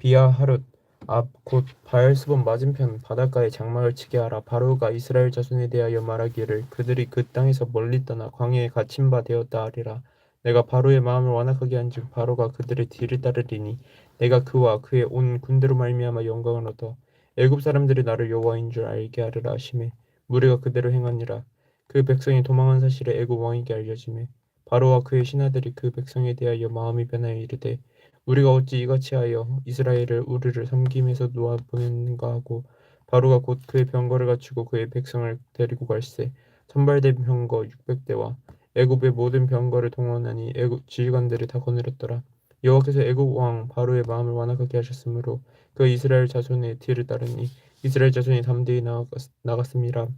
비아 하룻 앞 곧 바알스본 맞은편 바닷가에 장막을 치게 하라. 바로가 이스라엘 자손에 대하여 말하기를 그들이 그 땅에서 멀리 떠나 광야에 갇힌 바 되었다 하리라. 내가 바로의 마음을 완악하게 한즉 바로가 그들의 뒤를 따르리니 내가 그와 그의 온 군대로 말미암아 영광을 얻어 애굽 사람들이 나를 여호와인 줄 알게 하리라 하심에 무리가 그대로 행하니라. 그 백성이 도망한 사실에 애굽 왕에게 알려지매 바로와 그의 신하들이 그 백성에 대하여 마음이 변하여 이르되 우리가 어찌 이같이 하여 이스라엘을 우리를 섬김에서 놓아 보냈는가 하고 바로가 곧 그의 병거를 갖추고 그의 백성을 데리고 갈새 선발된 병거 육백 대와 애굽의 모든 병거를 동원하니 애굽 지휘관들이 다 거느렸더라. 여호와께서 애굽 왕 바로의 마음을 완악하게 하셨으므로 그 이스라엘 자손의 뒤를 따르니 이스라엘 자손이 담대히 나갔, 나갔습니다.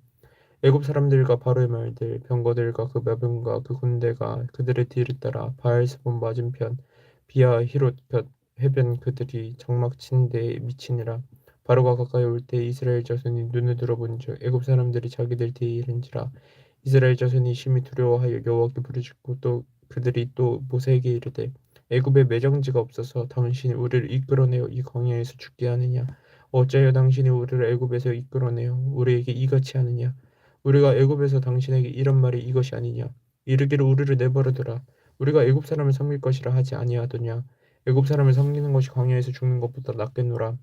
애굽 사람들과 바로의 말들 병거들과 그 마병과 그 군대가 그들의 뒤를 따라 바알스본 맞은편 비아 히롯 곁 해변 그들이 장막 친 데에 미치니라 바로가 가까이 올 때 이스라엘 자손이 눈을 들어본즉 애굽 사람들이 자기들 뒤에 이른지라 이스라엘 자손이 심히 두려워하여 여호와께 부르짖고 또 그들이 또 모세에게 이르되 애굽에 매정지가 없어서 당신이 우리를 이끌어내어 이 광야에서 죽게 하느냐? 어찌하여 당신이 우리를 애굽에서 이끌어내어 우리에게 이같이 하느냐? 우리가 애굽에서 당신에게 이런 말이 이것이 아니냐? 이르기를 우리를 내버려두라 우리가 애굽 사람을 섬길 것이라 하지 아니하더냐? 애굽 사람을 섬기는 것이 광야에서 죽는 것보다 낫겠노라.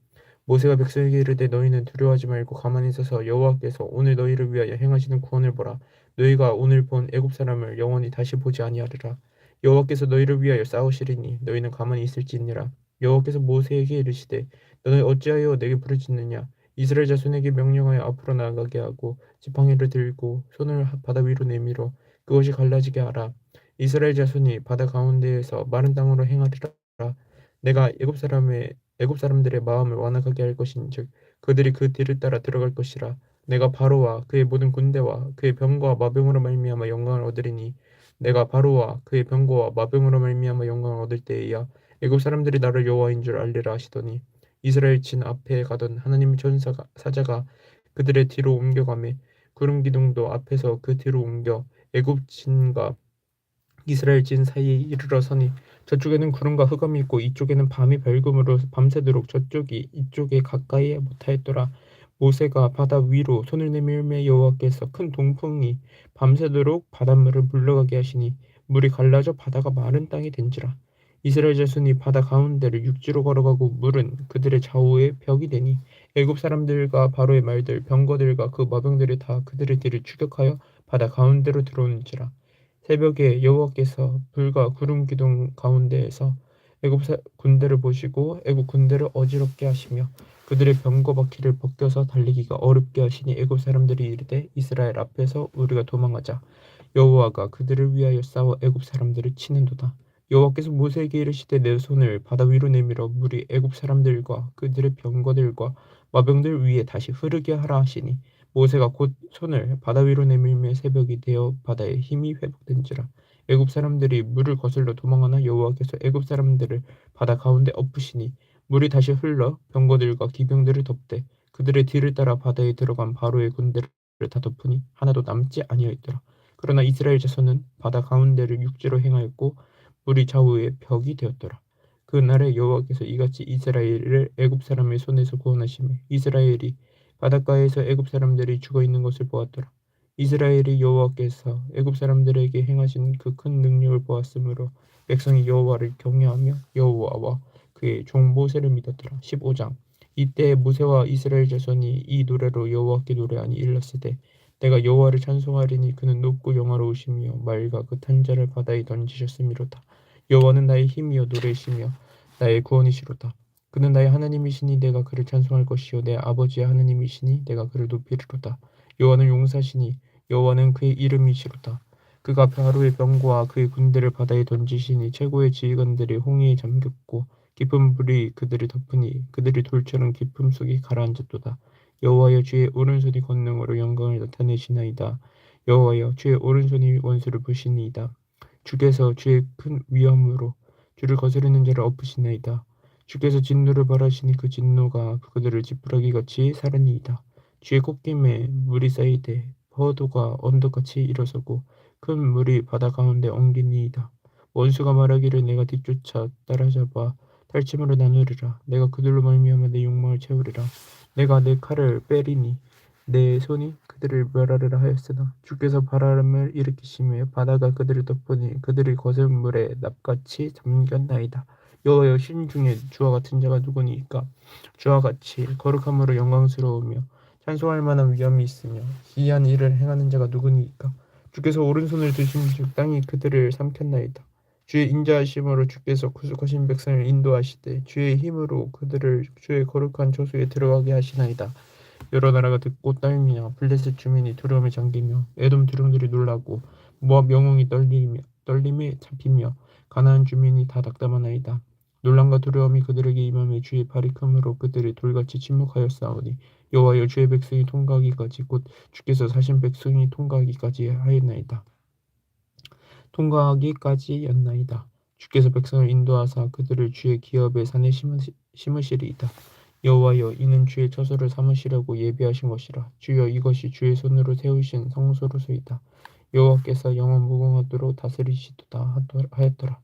모세가 백성에게 이르되 너희는 두려워하지 말고 가만히 서서 여호와께서 오늘 너희를 위하여 행하시는 구원을 보라. 너희가 오늘 본 애굽 사람을 영원히 다시 보지 아니하리라. 여호와께서 너희를 위하여 싸우시리니 너희는 가만히 있을지니라. 여호와께서 모세에게 이르시되 너는 어찌하여 내게 부르짖느냐? 이스라엘 자손에게 명령하여 앞으로 나아가게 하고 지팡이를 들고 손을 바다 위로 내밀어 그것이 갈라지게 하라 이스라엘 자손이 바다 가운데에서 마른 땅으로 행하리라. 내가 애굽 사람의 애굽 사람들의 마음을 완악하게 할 것인즉 그들이 그 뒤를 따라 들어갈 것이라. 내가 바로와 그의 모든 군대와 그의 병거와 마병으로 말미암아 영광을 얻으리니 내가 바로와 그의 병거와 마병으로 말미암아 영광을 얻을 때에야 애굽 사람들이 나를 여호와인 줄 알리라 하시더니 이스라엘 진 앞에 가던 하나님의 전사가 사자가 그들의 뒤로 옮겨가매 구름 기둥도 앞에서 그 뒤로 옮겨 애굽 진과 이스라엘 진 사이에 이르러 서니 저쪽에는 구름과 흑암이 있고 이쪽에는 밤이 밝음으로 밤새도록 저쪽이 이쪽에 가까이에 못하였더라. 모세가 바다 위로 손을 내밀매 여호와께서 큰 동풍이 밤새도록 바닷물을 물러가게 하시니 물이 갈라져 바다가 마른 땅이 된지라. 이스라엘 자손이 바다 가운데를 육지로 걸어가고 물은 그들의 좌우에 벽이 되니 애굽 사람들과 바로의 말들 병거들과 그 마병들이 다 그들의 뒤를 추격하여 바다 가운데로 들어오는지라 새벽에 여호와께서 불과 구름 기둥 가운데에서 애굽 군대를 보시고 애굽 군대를 어지럽게 하시며 그들의 병거 바퀴를 벗겨서 달리기가 어렵게 하시니 애굽 사람들이 이르되 이스라엘 앞에서 우리가 도망하자. 여호와가 그들을 위하여 싸워 애굽 사람들을 치는도다. 여호와께서 모세에게 이르시되 내 손을 바다 위로 내밀어 물이 애굽 사람들과 그들의 병거들과 마병들 위에 다시 흐르게 하라 하시니 모세가 곧 손을 바다 위로 내밀며 새벽이 되어 바다의 힘이 회복된지라. 애굽 사람들이 물을 거슬러 도망하나 여호와께서 애굽 사람들을 바다 가운데 엎으시니 물이 다시 흘러 병거들과 기병들을 덮되 그들의 뒤를 따라 바다에 들어간 바로의 군대를 다 덮으니 하나도 남지 아니하였더라. 그러나 이스라엘 자손은 바다 가운데를 육지로 행하였고 물이 좌우에 벽이 되었더라. 그날에 여호와께서 이같이 이스라엘을 애굽 사람의 손에서 구원하시며 이스라엘이 바닷가에서 애굽 사람들이 죽어 있는 것을 보았더라. 이스라엘이 여호와께서 애굽 사람들에게 행하신 그 큰 능력을 보았으므로 백성이 여호와를 경외하며 여호와와 그의 종 모세를 믿었더라. 15장 이때 모세와 이스라엘 자손이 이 노래로 여호와께 노래하니 일렀으되 내가 여호와를 찬송하리니 그는 높고 영화로우시며 말과 그 탄자를 바다에 던지셨음이로다. 여호와는 나의 힘이여 노래시며 나의 구원이시로다. 그는 나의 하나님이시니 내가 그를 찬송할 것이요 내 아버지의 하나님이시니 내가 그를 높이리로다. 여호와는 용사시니 여호와는 그의 이름이시로다. 그가 바로의 병과 그의 군대를 바다에 던지시니 최고의 지휘관들이 홍해에 잠겼고 깊은 물이 그들을 덮으니 그들이 돌처럼 깊음 속에 가라앉았도다. 여호와여 주의 오른손이 권능으로 영광을 나타내시나이다. 여호와여 주의 오른손이 원수를 부시니이다. 주께서 주의 큰 위엄으로 주를 거스르는 자를 엎으시나이다. 주께서 진노를 벌하시니 그 진노가 그들을 지푸라기 같이 사르니이다. 주의 콧김에 물이 쌓이되 포도가 언덕같이 일어서고 큰 물이 바다 가운데 엉기니이다. 원수가 말하기를 내가 뒤쫓아 따라잡아 달침으로 나누리라 내가 그들로 말미암아 내 욕망을 채우리라 내가 내 칼을 빼리니 내 손이 그들을 멸하리라 하였으나 주께서 바람을 일으키시며 바다가 그들을 덮으니 그들이 거센 물에 납같이 잠겼나이다 여호와 여 신 중에 주와 같은 자가 누구니이까? 주와 같이 거룩함으로 영광스러우며 찬송할 만한 위엄이 있으며 기이한 일을 행하는 자가 누구니이까? 주께서 오른손을 드신즉 땅이 그들을 삼켰나이다. 주의 인자하심으로 주께서 구속하신 백성을 인도하시되 주의 힘으로 그들을 주의 거룩한 저수에 들어가게 하시나이다. 여러 나라가 듣고 떨미며 블레셋 주민이 두려움에 잠기며 에돔 두령들이 놀라고 모압 영웅이 떨리며 떨림에 잡히며 가나안 주민이 다 낙담하나이다 놀람과 두려움이 그들에게 임함에 주의 발이 크므로 그들이 돌같이 침묵하였사오니 여호와여 주의 백성이 통과하기까지 곧 주께서 사신 백성이 통과하기까지 하였나이다. 통과하기까지였나이다. 주께서 백성을 인도하사 그들을 주의 기업의 산에 심으시, 심으시리이다. 여호와여 이는 주의 처소를 삼으시려고 예비하신 것이라 주여 이것이 주의 손으로 세우신 성소로소이다. 여호와께서 영원 무궁하도록 다스리시도다 하였더라.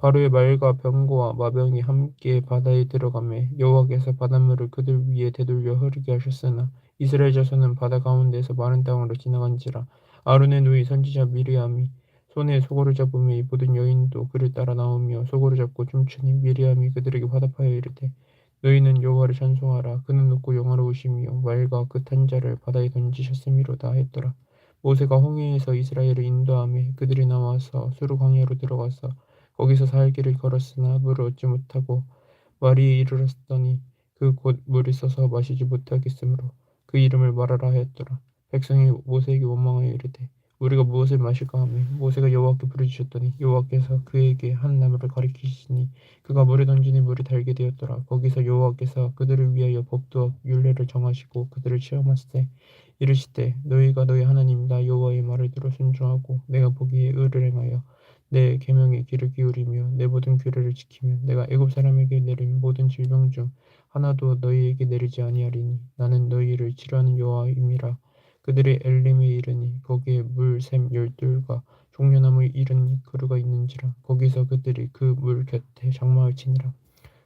바로의 말과 병거와 마병이 함께 바다에 들어가매 여호와께서 바닷물을 그들 위에 되돌려 흐르게 하셨으나 이스라엘 자손은 바다 가운데에서 마른 땅으로 지나간지라 아론의 누이 선지자 미리암이 손에 소고를 잡으며 이 모든 여인도 그를 따라 나오며 소고를 잡고 춤추니 미리암이 그들에게 화답하여 이르되 너희는 여호와를 찬송하라. 그는 높고 영화로우시며 말과 그 탄자를 바다에 던지셨음이로다. 했더라. 모세가 홍해에서 이스라엘을 인도하며 그들이 나와서 수르 광야로 들어가서 거기서 살길을 걸었으나 물을 얻지 못하고 말이 이르렀더니 그 곧 물이 써서 마시지 못하겠으므로 그 이름을 말하라 하였더라. 백성이 모세에게 원망하여 이르되 우리가 무엇을 마실까 하며 모세가 여호와께 부르짖었더니 여호와께서 그에게 한 나무를 가리키시니 그가 물에 던지니 물이 달게 되었더라. 거기서 여호와께서 그들을 위하여 법도와 율례를 정하시고 그들을 시험하시되 이르시되 너희가 너희 하나님 나 여호와의 말을 들어 순종하고 내가 보기에 의를 행하여 내 계명에 귀를 기울이며 내 모든 규례를 지키며 내가 애굽 사람에게 내린 모든 질병 중 하나도 너희에게 내리지 아니하리니 나는 너희를 치료하는 여호와임이라. 그들이 엘림에 이르니 거기에 물샘 열둘과 종려나무 이른 그루가 있는지라. 거기서 그들이 그 물 곁에 장막을 치니라.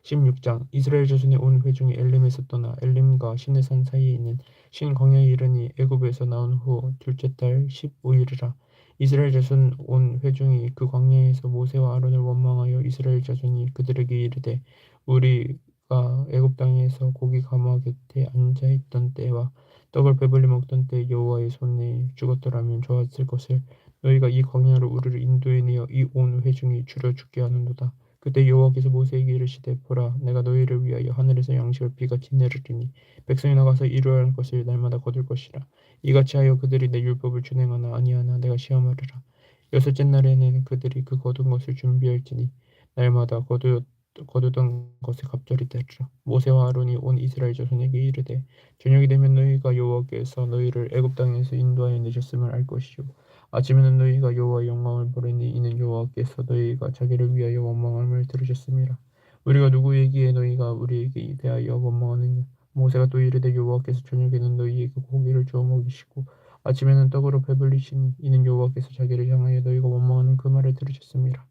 16장 이스라엘 자손의 온 회중이 엘림에서 떠나 엘림과 시내산 사이에 있는 신 광야에 이르니 애굽에서 나온 후 둘째 달 15일이라 이스라엘 자손 온 회중이 그 광야에서 모세와 아론을 원망하여 이스라엘 자손이 그들에게 이르되 우리가 애굽 땅에서 고기 가마 곁에 앉아 있던 때와 떡을 배불리 먹던 때 여호와의 손에 죽었더라면 좋았을 것을 너희가 이 광야로 우리를 인도해 내어 이 온 회중이 줄여 죽게 하는도다. 그때 여호와께서 모세에게 이르시되 보라 내가 너희를 위하여 하늘에서 양식을 비같이 내리리니 백성이 나가서 이루어야 할 것을 날마다 거둘 것이라. 이같이 하여 그들이 내 율법을 준행하나 아니하나 내가 시험하리라. 여섯째 날에는 그들이 그 거둔 것을 준비할지니 날마다 거두 거두던 것에 갑절이 되리라. 모세와 아론이 온 이스라엘 자손에게 이르되 저녁이 되면 너희가 여호와께서 너희를 애굽 땅에서 인도하여 내셨음을 알 것이요 아침에는 너희가 여호와의 영광을 보리니 이는 여호와께서 너희가 자기를 위하여 원망함을 들으셨음이라 우리가 누구에게 너희가 우리에게 대하여 원망하느냐? 모세가 또 이르되 여호와께서 저녁에는 너희에게 고기를 주어 먹이시고 아침에는 떡으로 배불리시니 이는 여호와께서 자기를 향하여 너희가 원망하는 그 말을 들으셨음이라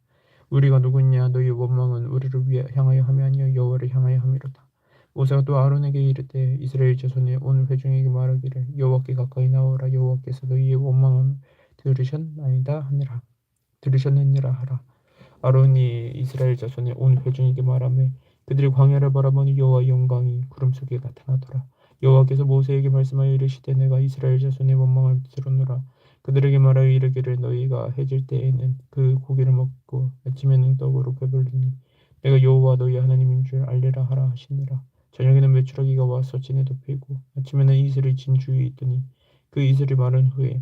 우리가 누구냐? 너희 원망은 우리를 위해 향하여 함이 아니여 여호와를 향하여 함이로다. 모세가 또 아론에게 이르되 이스라엘 자손의 온 회중에게 말하기를 여호와께 가까이 나오라. 여호와께서 너희의 원망을 들으셨나이다 하니라. 들으셨느니라 하라. 아론이 이스라엘 자손의 온 회중에게 말하며 그들이 광야를 바라보니 여호와의 영광이 구름 속에 나타나더라. 여호와께서 모세에게 말씀하여 이르시되 내가 이스라엘 자손의 원망을 들었노라. 그들에게 말하여 이르기를 너희가 해질 때에는 그 고기를 먹고 아침에는 떡으로 배불리니 내가 여호와 너희 하나님인 줄 알리라 하라 하시니라. 저녁에는 메추라기가 와서 진에 덮이고 아침에는 이슬이 진 주위에 있더니 그 이슬이 마른 후에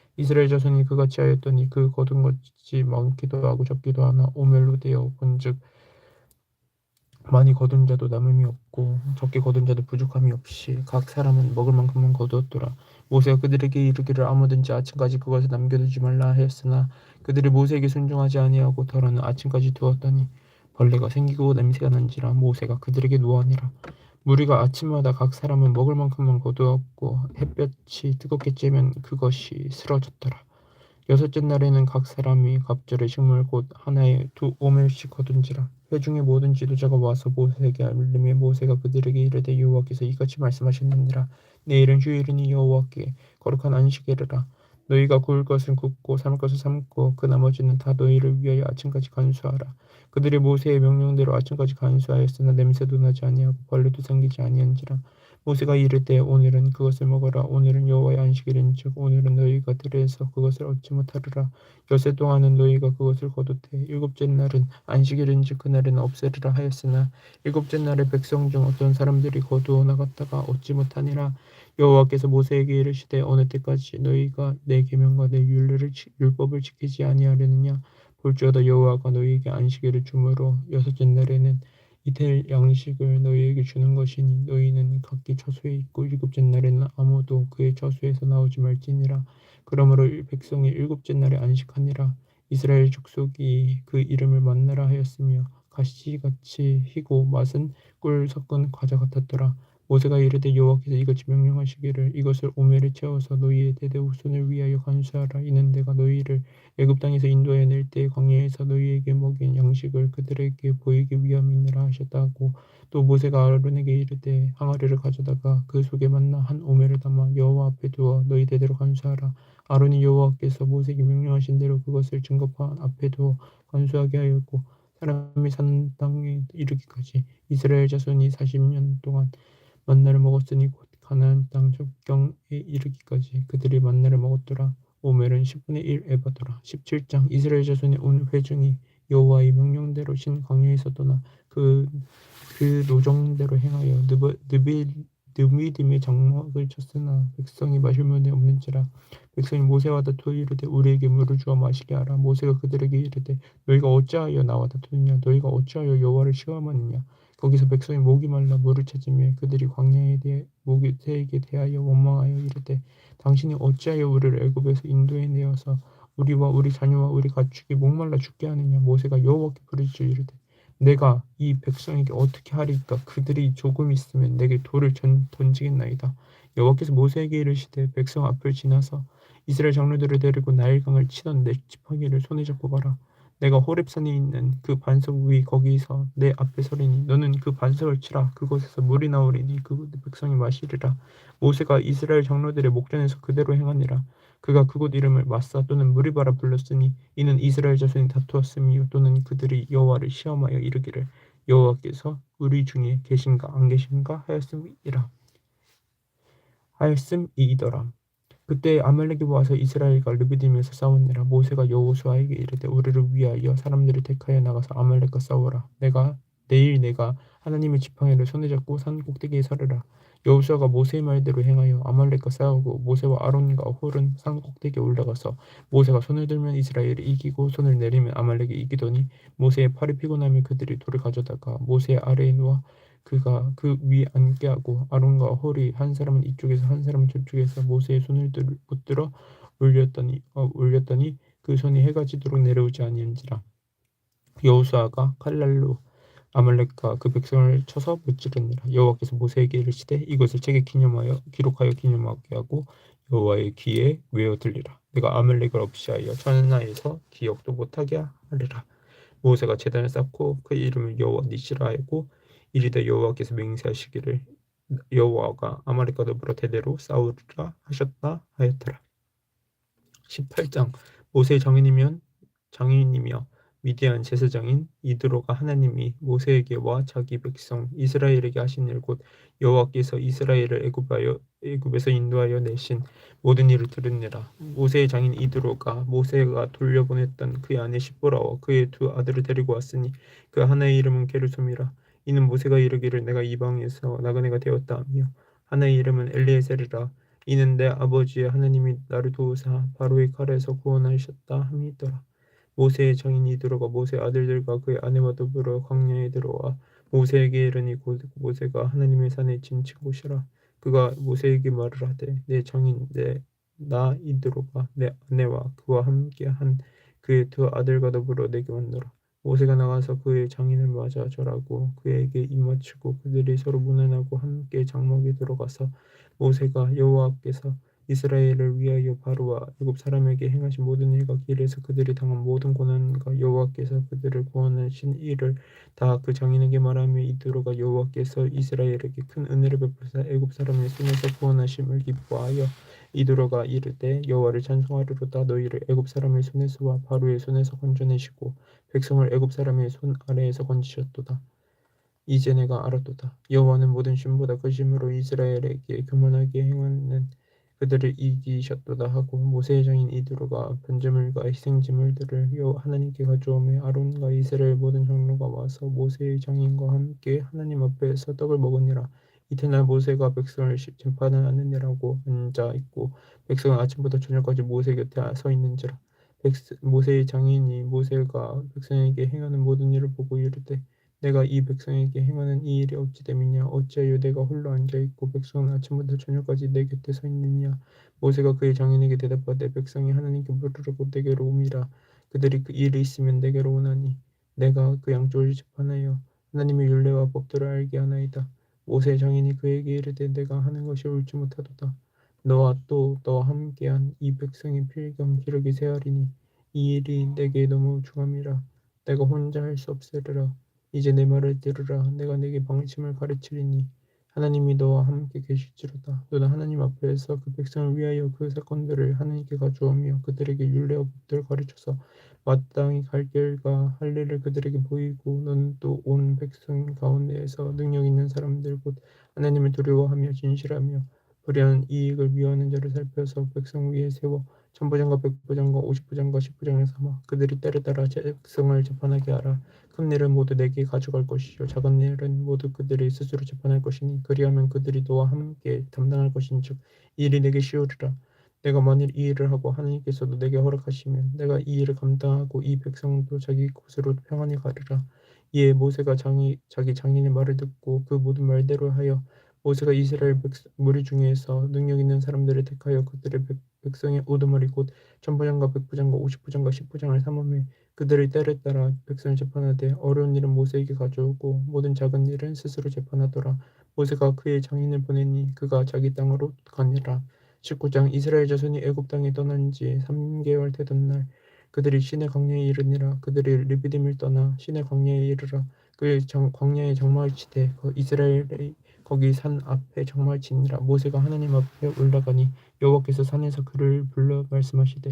이스라엘 자손이 그같이 하였더니 그 거둔 것이 많기도 하고 적기도 하나 오멜로 되어 본즉 많이 거둔 자도 남음이 없고 적게 거둔 자도 부족함이 없이 각 사람은 먹을 만큼만 거두었더라. 모세가 그들에게 이르기를 아무든지 아침까지 그것을 남겨두지 말라 하였으나 그들이 모세에게 순종하지 아니하고 더러는 아침까지 두었더니 벌레가 생기고 냄새가 난지라 모세가 그들에게 노하니라. 무리가 아침마다 각 사람은 먹을 만큼만 거두었고 햇볕이 뜨겁게 쬐면 그것이 쓰러졌더라. 여섯째 날에는 각 사람이 갑절의 식물 곧 하나에 두 오멜씩 거둔지라. 회중의 모든 지도자가 와서 모세에게 알림에 모세가 그들에게 이르되 여호와께서 이같이 말씀하셨느니라. 내일은 휴일이니 여호와께 거룩한 안식일이라 너희가 구울 것은 굽고 삶을 것은 삶고 그 나머지는 다 너희를 위하여 아침까지 간수하라. 그들이 모세의 명령대로 아침까지 간수하였으나 냄새도 나지 아니하고 벌레도 생기지 아니한지라. 모세가 이르되 오늘은 그것을 먹어라. 오늘은 여호와의 안식일인즉 오늘은 너희가 들에서 그것을 얻지 못하리라. 여세 동안은 너희가 그것을 거두되 일곱째 날은 안식일인즉 그날은 없애리라 하였으나 일곱째 날에 백성 중 어떤 사람들이 거두어 나갔다가 얻지 못하니라 여호와께서 모세에게 이르시되 어느 때까지 너희가 내 계명과 내 율례를 율법을 지키지 아니하려느냐? 볼지어다 여호와가 너희에게 안식일을 주므로 여섯째 날에는 이틀 양식을 너희에게 주는 것이니 너희는 각기 처소에 있고 일곱째 날에는 아무도 그의 처소에서 나오지 말지니라. 그러므로 백성이 일곱째 날에 안식하니라. 이스라엘 족속이 그 이름을 만나라 하였으며 가시같이 희고 맛은 꿀 섞은 과자 같았더라 모세가 이르되 여호와께서 이같이 명령하시기를 이것을 오멜에 채워서 너희의 대대 후손을 위하여 간수하라. 이는 내가 너희를 애굽 땅에서 인도해 낼 때 광야에서 너희에게 먹인 양식을 그들에게 보이기 위함이니라 하셨다고. 또 모세가 아론에게 이르되 항아리를 가져다가 그 속에 만나 한 오멜을 담아 여호와 앞에 두어 너희 대대로 간수하라. 아론이 여호와께서 모세에게 명령하신 대로 그것을 증거판 앞에 두어 간수하게 하였고 사람이 사는 땅에 이르기까지 이스라엘 자손이 40년 동안 만나를 먹었으니 곧 가나안 땅 적경에 이르기까지 그들이 만나를 먹었더라. 오멜은 10분의 1 에바더라. 17장 이스라엘 자손의 온 회중이 여호와의 명령대로 신 광야에서 떠나 그, 그 노정대로 행하여 느미딤의 장막을 쳤으나 백성이 마실 물이 없는지라 백성이 모세와 다투어 이르되 우리에게 물을 주어 마시게 하라 모세가 그들에게 이르되 너희가 어찌하여 나와 다투느냐 너희가 어찌하여 여호와를 시험하느냐 거기서 백성이 목이 말라 물을 찾으며 그들이 광야에 대해 모세에게 대하여 원망하여 이르되 당신이 어찌하여 우리를 애굽에서 인도해 내어서 우리와 우리 자녀와 우리 가축이 목말라 죽게 하느냐? 모세가 여호와께 부르짖어 이르되 내가 이 백성에게 어떻게 하리까? 그들이 조금 있으면 내게 돌을 전, 던지겠나이다. 여호와께서 모세에게 이르시되 백성 앞을 지나서 이스라엘 장로들을 데리고 나일강을 치던 내 지팡이를 손에 잡고 가라 내가 호렙산에 있는 그 반석 위 거기서 내 앞에 서리니 너는 그 반석을 치라. 그곳에서 물이 나오리니 그 백성이 마시리라. 모세가 이스라엘 장로들의 목전에서 그대로 행하니라. 그가 그곳 이름을 마사 또는 무리바라 불렀으니 이는 이스라엘 자손이 다투었으며 또는 그들이 여호와를 시험하여 이르기를 여호와께서 우리 중에 계신가 안 계신가 하였음이라. 하였음이더라 그때 아말렉이 와서 이스라엘과 르비딤에서 싸웠느라 모세가 여호수아에게 이르되 우리를 위하여 사람들을 택하여 나가서 아말렉과 싸우라. 내가 내일 내가 하나님의 지팡이를 손에 잡고 산 꼭대기에 서르라. 여호수아가 모세의 말대로 행하여 아말렉과 싸우고 모세와 아론과 홀은 산 꼭대기에 올라가서 모세가 손을 들면 이스라엘이 이기고 손을 내리면 아말렉이 이기더니 모세의 팔이 피곤하면 그들이 돌을 가져다가 모세의 아래에 누워 그가 그 위에 앉게 하고 아론과 홀이 한 사람은 이쪽에서 한 사람은 저쪽에서 모세의 손을 붙들어 올렸더니 어, 올렸더니 그 손이 해가 지도록 내려오지 아니한지라. 여호수아가 칼날로 아말렉과 그 백성을 쳐서 무찌르니라 여호와께서 모세에게 이르시되 이것을 책에 기념하여 기록하여 기념하게 하고 여호와의 귀에 외어 들리라. 내가 아말렉을 없이하여 천하에서 기억도 못하게 하리라. 모세가 제단을 쌓고 그 이름을 여호와 니시라 하고 이르되 여호와께서 맹세하시기를 여호와가 아말렉과 더불어 대대로 싸우리라 하셨다 하였더라. 18장. 모세의 장인이면 장인이며 미디안 제사장인 이드로가 하나님이 모세에게와 자기 백성 이스라엘에게 하신 일 곧 여호와께서 이스라엘을 애굽하여 애굽에서 인도하여 내신 모든 일을 들으니라. 모세의 장인 이드로가 모세가 돌려보냈던 그의 아내 시보라와 그의 두 아들을 데리고 왔으니 그 하나의 이름은 게르솜이라 이는 모세가 이르기를 내가 이방에서 나그네가 되었다 하며 하나의 이름은 엘리에셀이라 이는 내 아버지의 하나님이 나를 도우사 바로의 칼에서 구원하셨다 함이더라. 모세의 장인이 들어가 모세 아들들과 그의 아내와 더불어 광야에 들어와 모세에게 이르니 곧 모세가 하나님의 산에 진친 곳이라. 그가 모세에게 말을 하되 내 정인 내 나 이드로가 내 아내와 그와 함께 한 그의 두 아들과 더불어 내게 만나라 모세가 나가서 그의 장인을 맞아 절하고 그에게 입맞추고 그들이 서로 문안하고 함께 장막에 들어가서 모세가 여호와께서 이스라엘을 위하여 바로와 애굽 사람에게 행하신 모든 일과 길에서 그들이 당한 모든 고난과 여호와께서 그들을 구원하신 일을 다 그 장인에게 말하며 이드로가 여호와께서 이스라엘에게 큰 은혜를 베푸사 애굽 사람의 손에서 구원하심을 기뻐하여 이드로가 이르되 여호와를 찬송하리로다 너희를 애굽 사람의 손에서와 바로의 손에서 건져내시고 백성을 애굽 사람의 손 아래에서 건지셨도다. 이제 내가 알았도다. 여호와는 모든 신보다 그 심으로 이스라엘에게 교만하게 행하는 그들을 이기셨도다 하고 모세의 장인 이드로가 번제물과 희생제물들을 여호와 하나님께 가져오며 아론과 이스라엘 모든 장로가 와서 모세의 장인과 함께 하나님 앞에서 떡을 먹으니라. 이튿날 모세가 백성을 심판하느니라고 앉아 있고 백성은 아침부터 저녁까지 모세 곁에 서 있는지라. 백스, 모세의 장인이 모세가 백성에게 행하는 모든 일을 보고 이르되 내가 이 백성에게 행하는 이 일이 어찌 됨이냐? 어찌하여 내가 홀로 앉아 있고 백성은 아침부터 저녁까지 내 곁에 서 있느냐? 모세가 그의 장인에게 대답하되 백성이 하나님께 물으려고 내게로 옴이라 그들이 그 일이 있으면 내게로 오나니 내가 그 양쪽을 재판하여 하나님의 율례와 법도를 알게 하나이다 모세 장인이 그에게 이르되 내가 하는 것이 옳지 못하도다. 너와 또 너와 함께한 이 백성의 필경 기록이 세하리니 이 일이 내게 너무 중함이라. 내가 혼자 할 수 없으리라. 이제 내 말을 들으라. 내가 내게 방침을 가르치리니 하나님이 너와 함께 계실지로다 너는 하나님 앞에서 그 백성을 위하여 그 사건들을 하나님께 가져오며 그들에게 율례와 법들을 가르쳐서 마땅히 갈 길과 할 일을 그들에게 보이고 너는 또 온 백성 가운데에서 능력 있는 사람들 곧 하나님을 두려워하며 진실하며 불의한 이익을 미워하는 자를 살펴서 백성 위에 세워 천부장과 백부장과 오십부장과 십부장을 삼아 그들이 때를 따라 백성을 재판하게 하라. 큰 일은 모두 내게 가져갈 것이요 작은 일은 모두 그들이 스스로 재판할 것이니 그리하면 그들이 너와 함께 담당할 것인즉 이 일이 내게 쉬우리라. 내가 만일 이 일을 하고 하나님께서도 내게 허락하시면 내가 이 일을 감당하고 이 백성도 자기 곳으로 평안히 가리라. 이에 모세가 장이, 자기 장인의 말을 듣고 그 모든 말대로 하여 모세가 이스라엘 백성, 무리 중에서 능력 있는 사람들을 택하여 그들의 백, 백성의 오두머리 곧 천부장과 백부장과 오십부장과 십부장을 삼음해 그들의 때를 따라 백성을 재판하되 어려운 일은 모세에게 가져오고 모든 작은 일은 스스로 재판하더라. 모세가 그의 장인을 보내니 그가 자기 땅으로 가니라. 19장 이스라엘 자손이 애굽 땅에 떠난 지 3개월 되던 날 그들이 신의 광야에 이르니라 그들이 리비딤을 떠나 신의 광야에 이르라 그 장, 광야의 장막을 치되 그 이스라엘의 거기 산 앞에 정말 지니라 모세가 하나님 앞에 올라가니 여호와께서 산에서 그를 불러 말씀하시되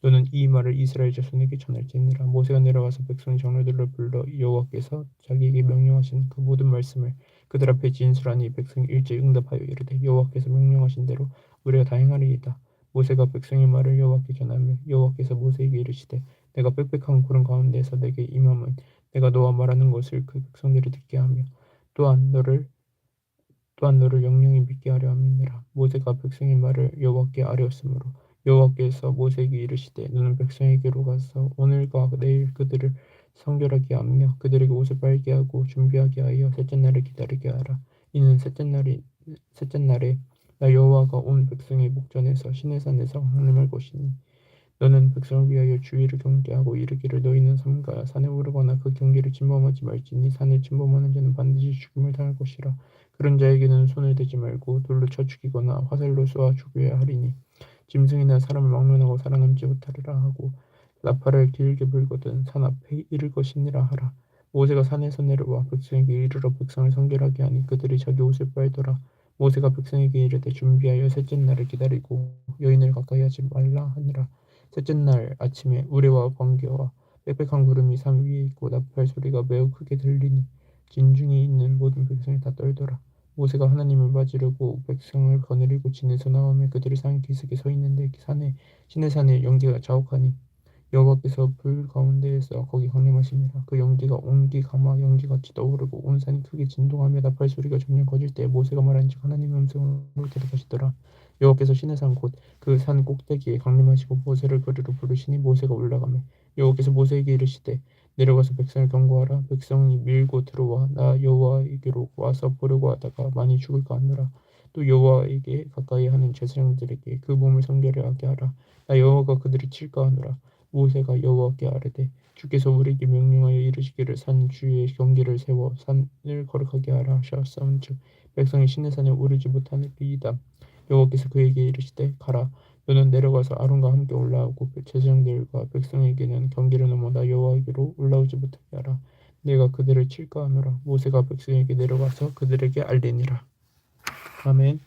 너는 이 말을 이스라엘 자손에게 전할지니라. 모세가 내려가서 백성 장로들을 불러 여호와께서 자기에게 명령하신 그 모든 말씀을 그들 앞에 진술하니 백성이 일제히 응답하여 이르되 여호와께서 명령하신 대로 우리가 다 행하리이다. 모세가 백성의 말을 여호와께 전하며 여호와께서 모세에게 이르시되 내가 빽빽한 구름 가운데서 내게 임함은 내가 너와 말하는 것을 그 백성들이 듣게 하며 또한 너를 또한 너를 영영히 믿게 하려 함이니라. 모세가 백성의 말을 여호와께 아뢰었으므로 여호와께서 모세에게 이르시되 너는 백성에게로 가서 오늘과 내일 그들을 성결하게 하며 그들에게 옷을 빨게 하고 준비하게 하여 셋째 날을 기다리게 하라. 이는 셋째 날이 셋째 날에 나 여호와가 온 백성의 목전에서 신의 산에서 강림할 것이니 너는 백성을 위하여 주의를 경계하고 이르기를 너희는 삼가. 산에 오르거나 그 경계를 침범하지 말지니 산을 침범하는 자는 반드시 죽음을 당할 것이라. 그런 자에게는 손을 대지 말고 돌로 쳐 죽이거나 화살로 쏘아 죽여야 하리니 짐승이나 사람을 막론하고 살아남지 못하리라 하고 나팔을 길게 불거든 산 앞에 이를 것이니라 하라. 모세가 산에서 내려와 백성에게 이르러 백성을 성결하게 하니 그들이 자기 옷을 빨더라. 모세가 백성에게 이르되 준비하여 셋째 날을 기다리고 여인을 가까이 하지 말라 하니라. 셋째 날 아침에 우레와 번개와 빽빽한 구름이 산 위에 있고 나팔 소리가 매우 크게 들리니 진중에 있는 모든 백성이 다 떨더라. 모세가 하나님을 맞으려고 백성을 거느리고 진에서 나오며 그들이 산 기슭에 서 있는데 그 산에 시내 산에 연기가 자욱하니 여호와께서 불 가운데에서 거기 강림하시니라 그 연기가 온기 가마 연기같이 떠오르고 온 산이 크게 진동하며 나팔 소리가 점점 커질 때 모세가 말한즉 하나님의 음성으로 대답하시더라. 여호와께서 시내 산 곧 그 산 꼭대기에 강림하시고 모세를 그리로 부르시니 모세가 올라가매 여호와께서 모세에게 이르시되 내려가서 백성을 경고하라. 백성이 밀고 들어와 나 여호와에게로 와서 보려고 하다가 많이 죽을까 하노라. 또 여호와에게 가까이 하는 제사장들에게 그 몸을 성결하게 하라. 나 여호와가 그들을 칠까 하노라. 모세가 여호와께 아뢰되 주께서 우리에게 명령하여 이르시기를 산 주위에 경계를 세워 산을 거룩하게 하라 하셨사온즉 백성이 시내산에 오르지 못하리이다. 여호와께서 그에게 이르시되 가라 너는 내려가서 아론과 함께 올라오고 제사장들과 백성에게는 경계를 넘어 나 여호와에게로 올라오지 못하게 하라. 내가 그들을 칠까 하노라. 모세가 백성에게 내려가서 그들에게 알리니라. 아멘